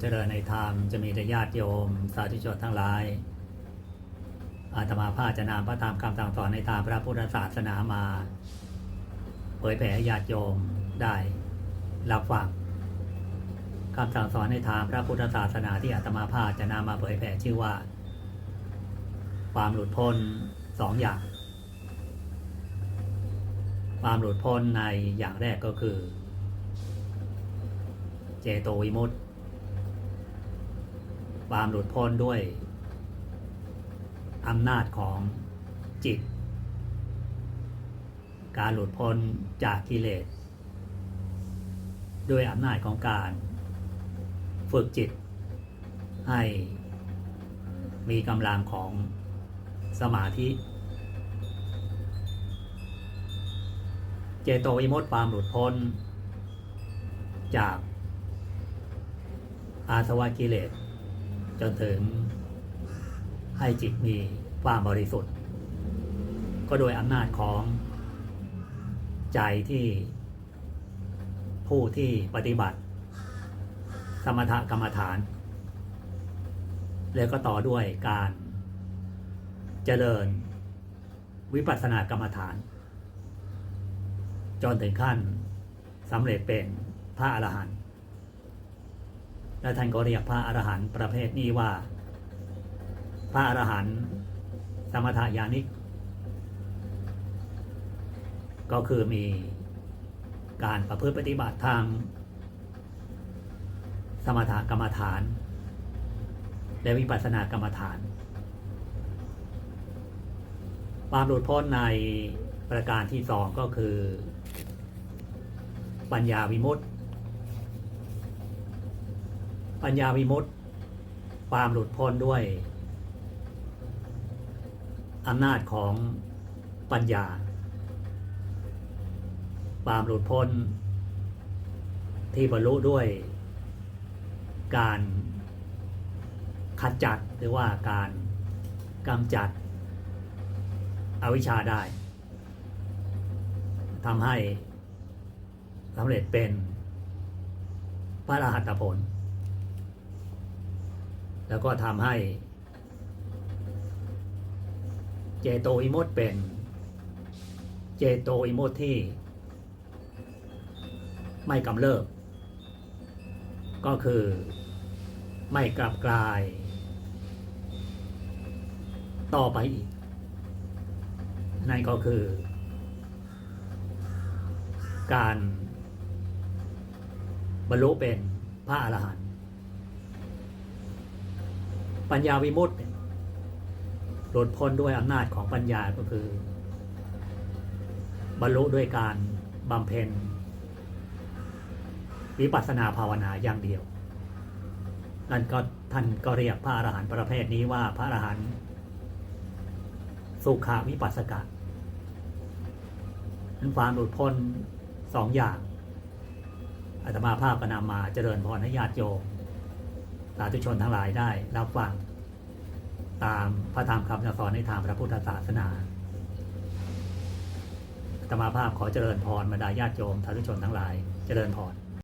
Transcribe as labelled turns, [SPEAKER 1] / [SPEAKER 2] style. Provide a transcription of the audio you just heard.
[SPEAKER 1] เจริญในธรรมจะมีแต่ญาติโยม สาธุชนทั้งหลาย อาตมาภาจะนำพระธรรมคำสั่งสอนในทางพระพุทธศาสนามา เผยแผ่ญาติโยมได้รับฟังคำสั่งสอนในทางพระพุทธศาสนาที่อาตมาภาจะนำมาเผยแผ่ชื่อว่า ความหลุดพ้นสองอย่าง ความหลุดพ้นในอย่างแรกก็คือ เจโตวิมุตติ ความหลุดพ้นด้วยอำนาจของจิต การหลุดพ้นจากกิเลสด้วยอำนาจของการฝึกจิต ให้มีกำลังของสมาธิ เจโตวิมุตติความหลุดพ้น จากอาสวะกิเลส จนถึงให้จิตมีความบริสุทธิ์ ก็โดยอำนาจของใจที่ผู้ที่ปฏิบัติ สมถกรรมฐาน แล้วก็ต่อด้วยการเจริญวิปัสสนากรรมฐาน จนถึงขั้นสำเร็จเป็นพระอรหันต์ และท่านก็เรียกพระอรหันต์ประเภทนี้ว่า พระอรหันต์สมถายานิก ก็คือมีการประพฤติปฏิบัติทาง สมถกรรมฐาน และวิปัสสนากรรมฐานความหลุดพ้นในประการที่สองก็คือ ปัญญาวิมุตติ ปัญญาวิมุตติ ความหลุดพ้นด้วยอำนาจของปัญญา ความหลุดพ้น ที่บรรลุด้วยการขจัดหรือว่าการกำจัดอวิชชาได้ทำให้สำเร็จเป็นพระอรหัตผล แล้วก็ทำให้ เจโตอิมุตเป็น เจโตอิมุตที่ ไม่กำเริบ ก็คือไม่กลับกลาย ต่อไปอีก นั่นก็คือ การบรรลุเป็นพระอรหันต์ ปัญญาวิมุตติหลุดพ้นด้วยอำนาจของปัญญาก็คือ บรรลุด้วยการบำเพ็ญ วิปัสสนาภาวนาอย่างเดียว นั่นก็ท่านก็เรียกพระอรหันต์ประเภทนี้ว่าพระอรหันต์สุขาวิปัสสกะนั้นความหลุดพ้นสองอย่างอาตมาภาพก็นำมาเจริญพรให้ญาติโยม สาธุชนทั้งหลายได้รับฟัง ตามพระธรรมคำสอนในทางพระพุทธศาสนาธรรมาภาพขอเจริญพรบรรดาญาติโยมสาธุชนทั้งหลาย เจริญพร